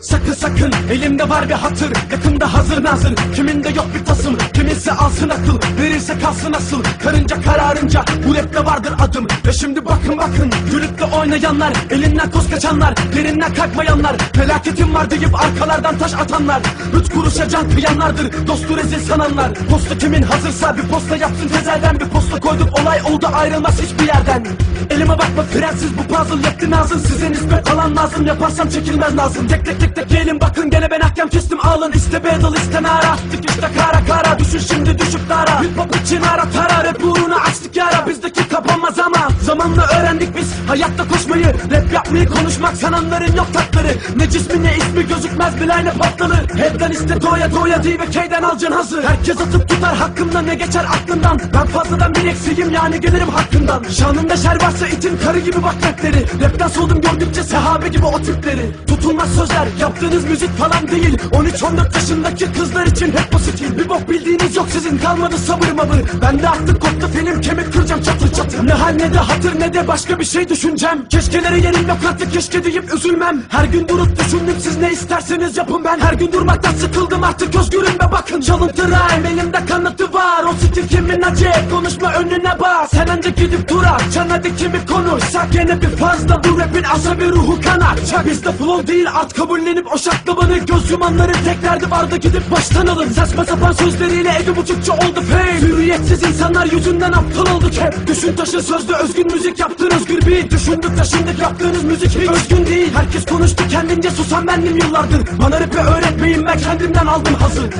Sakın sakın. Elimde var bir hatır. Yakında hazır nazır. Kiminde yok bir tasım. Kiminse alsın akıl Verirse kalsın asıl Karınca kararınca. Bu rapte vardır adım Ve şimdi bakın bakın. Gülüp de oynayanlar Elinden koz kaçanlar Yerinden kalkmayanlar. Felaketim var deyip arkalardan taş atanlar. Üç kuruşa can kıyanlardır Dostu rezil sananlar. Posta kimin hazırsa bir posta yapsın tezelden Bir posta koyduk. Olay oldu ayrılmaz hiçbir yerden. Elime bakma frensiz bu puzzle yetti nazın Size nispet alan lazım yaparsam çekilmez lazım Tek tek tek tek gelin alın İste battle iste nara attık işte kara kara Düşün şimdi düşüp dara Hip hop için ara tara Rap uğruna açtık yara. Bizdeki kapanmaz ama Zamanla öğrendik biz hayatta koşmayı. Rap yapmayı konuşmak sananların yok tatları. Ne cismi ne ismi gözükmez bile aynı patlanır. Head'den iste doya doya değil ve K'den alacaksın hazır. Herkes atıp tutar hakkımda ne geçer aklından Ben fazladan bir eksiğim yani gelirim hakkından Şanımda şer varsa itin karı gibi bak rapleri Rapten soldum gördükçe sahabe gibi o tipleri Tutulmaz sözler yaptığınız müzik falan değil. 13-14 yaşındaki kızlar için hep bu stil Bir bok bildiğiniz yok sizin kalmadı sabır mabır. Bende artık koptu film kemik kıracağım çatır çatır. Ne hal ne de hatır ne de başka bir şey düşüncem. Keşkeleri yerim artık keşke deyip üzülmem. Her gün durup düşündüm siz ne isterseniz yapın ben. Her gün durmaktan sıkıldım artık özgürüm ve bakın. Çalıntı rhyme elimde stil kimin acep konuşma önüne bas. Sen önce gidip dur Çan hadi kimi konuşsak gene bir fazla. Bu rapin asabi ruhu kanatacak Bizde flow değil. Art kabullenip o şaklabanı Göz yumanların tek derdi vardı gidip baştan alın. Saçma sapan sözleriyle evi buçukça oldu. Fame Hürriyetsiz insanlar yüzünden aptal olduk hep. Düşün taşı sözlü özgün müzik yaptın özgür bir Düşündük taşındık yaptığınız müzik hiç özgün değil. Herkes konuştu kendince. Susan bendim yıllardır. Bana rapi öğretmeyin. Ben kendimden aldım hazır